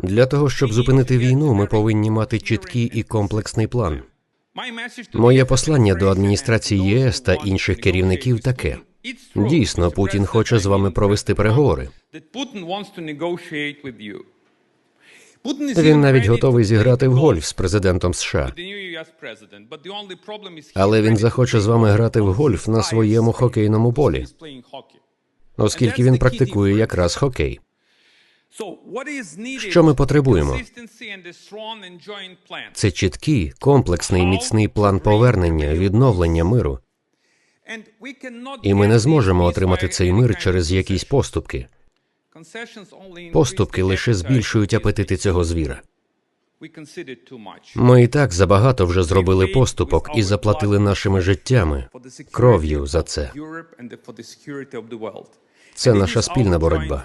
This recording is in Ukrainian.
Для того, щоб зупинити війну, ми повинні мати чіткий і комплексний план. Моє послання до адміністрації ЄС та інших керівників таке. Дійсно, Путін хоче з вами провести переговори. Він навіть готовий зіграти в гольф з президентом США, але він захоче з вами грати в гольф на своєму хокейному полі, оскільки він практикує якраз хокей. Що ми потребуємо? Це чіткий, комплексний, міцний план повернення, відновлення миру. І ми не зможемо отримати цей мир через якісь поступки. Поступки лише збільшують апетити цього звіра. Ми і так забагато вже зробили поступок і заплатили нашими життями, кров'ю за це. Це наша спільна боротьба.